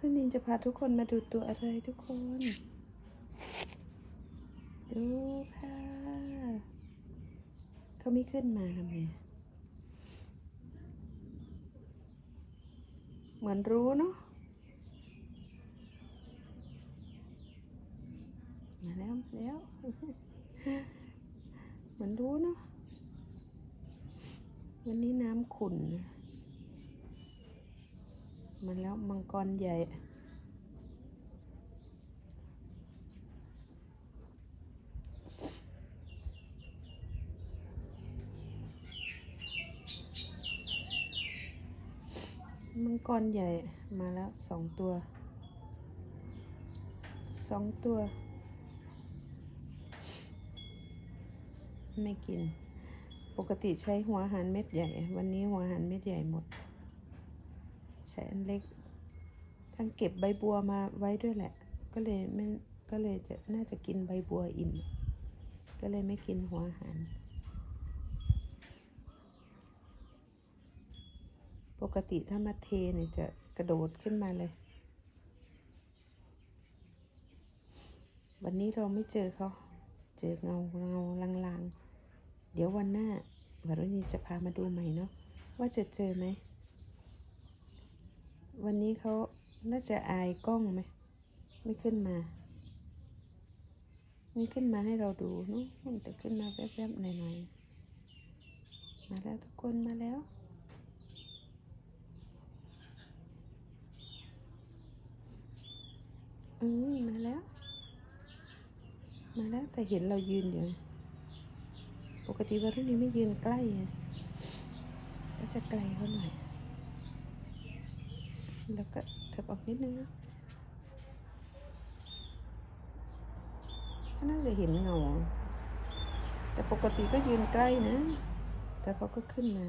แล้วนินจะพาทุกคนมาดูตัวอะไรทุกคน ดูค่ะเขาไม่ขึ้นมาทำไงเหมือนรู้เนาะมาแล้วมาแล้ว เหมือนรู้เนาะวันนี้น้ำขุ่นนะ มันแล้วมังกรใหญ่ มังกรใหญ่มาแล้วสองตัวสองตัว ไม่กิน ปกติใช้หัวหารเม็ดใหญ่ วันนี้หัวหารเม็ดใหญ่หมด ใช้อันเล็กทั้งเก็บใบบัวมาไว้ด้วยแหละ ก็เลยไม่ก็เลยจะน่าจะกินใบบัวอิ่ม ก็เลยไม่กินหัวอาหาร ปกติถ้ามาเทเนี่ยจะกระโดดขึ้นมาเลย วันนี้เราไม่เจอเขา เจอเงาเงาลางๆ เดี๋ยววันหน้าวรุณีจะพามาดูใหม่เนาะว่าจะเจอไหม วันนี้เขาน่าจะอายกล้องไหม ไม่ขึ้นมา ไม่ขึ้นมาให้เราดูนาะมันแต่ขึ้นมาแวบๆหน่อยๆ มาแล้วทุกคนมาแล้ว อืมมาแล้ว มาแล้วแต่เห็นเรายืนอยู่ ปกติวารุณีไม่ยืนใกล้ก็จะไกลเขาหน่อย แล้วก็เถิบออกนิดนึงนะก็น่าจะเห็นเงา แต่ปกติก็ยืนใกล้นะ แต่เขาก็ขึ้นมา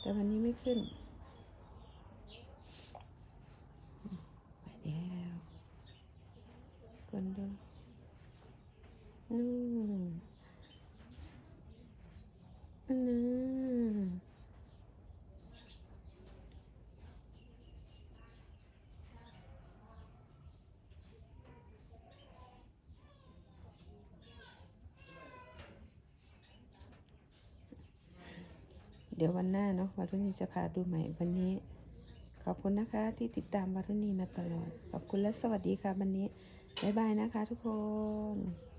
แต่วันนี้ไม่ขึ้น ไปแล้วกันดูนู่นอันนั้น เดี๋ยววันหน้าเนาะวารุณีจะพาดูใหม่วันนี้ ขอบคุณนะคะที่ติดตามวารุณีมาตลอด ขอบคุณและสวัสดีค่ะวันนี้ บ๊ายบายนะคะทุกคน